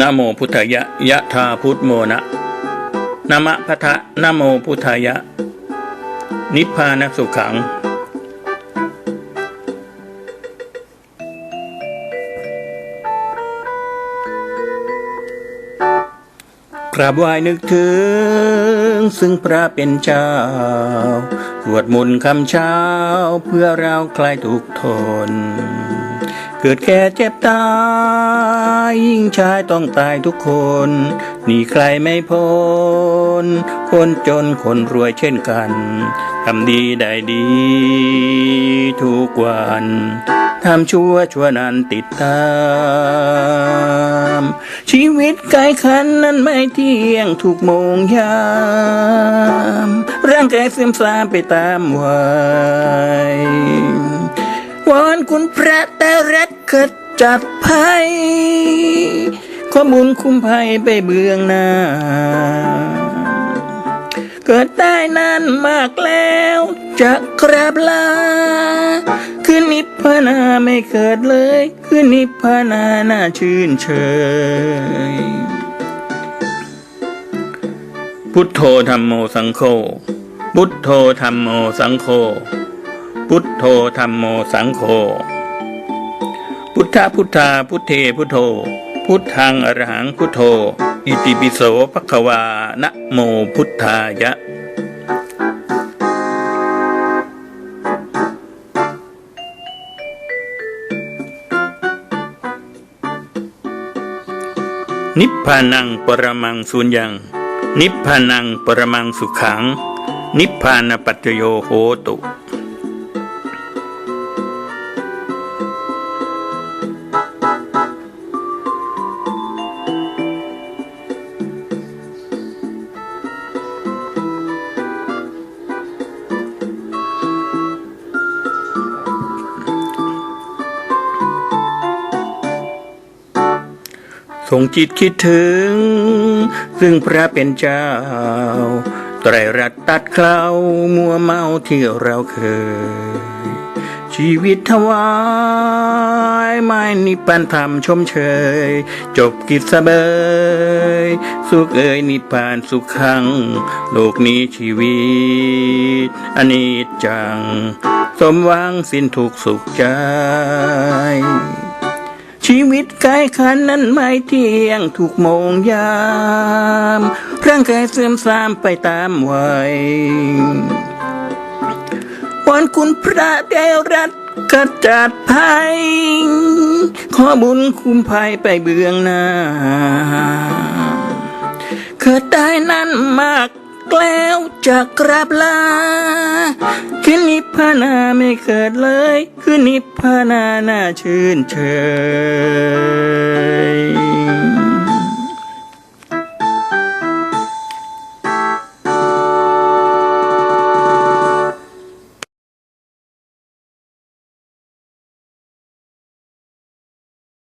นะโมพุทธายะยะธาพุทโมนะนะมะพะทะนะโมพุทธายะ นิพพานสุขัง กราบไหว้นึกถึง ซึ่งพระเป็นเจ้า สวดมนต์คำเช้าเพื่อเราคลายทุกทน เกิดแก่เจ็บตายยิ่งชายต้องตายทุกคนหนีใครไม่พ้น คนจนคนรวยเช่นกันทำดีได้ดี ทุกวันทำชั่วชั่วนั้นติดตาม ชีวิตกายขันนั้นไม่เที่ยงทุกมงยาม ร่างกายเสื่อมทรามไปตามวัย วอนคุณพระแต่รักขจัดภัย ข้อบุญคุ้มภัยไปเบื้องหน้า เกิดได้นานมากแล้ว จะกราบลาคือนิพพานาไม่เกิดเลยคือนิพพานาน่าชื่นเชย พุทโธธรรมโมสังโฆพุทโธธรรมโมสังโฆ พุทโธธรรมโมสังโฆพุทธพุทธาพุทเทพุทโธ พุทธังอรหังพุทโธ อิติปิโสภควานะโมพุทธายะ นิพพานังปรมังสุญญัง นิพพานังปรมังสุขัง นิพพานปัจจโยโหตุ ทรงจิตคิดถึง ซึ่งพระเป็นเจ้า ไตรรัตน์ตัดเคล้ามัวเมาที่เราเคย ชีวิตถวายไม่นิพพานธรรมชมเชย จบกิจสเบย สุขเอ่ยนิพพานสุขขัง โลกนี้ชีวิตอนิจจัง สมหวังสิ้นทุกสุขใจ วิตกายขันนั้นไม่เที่ยงทุกโมงยาม ร่างกายเสื่อมทรามไปตามวัยวอนคุณพระได้รัดกระจัดภัย ขอบุญคุ้มภัยไปเบื้องหน้าเกิดได้นั้นมาก แล้วจะกราบลาคือนิพพานาไม่เกิดเลยคืนนิพพานาน่าชื่นเชย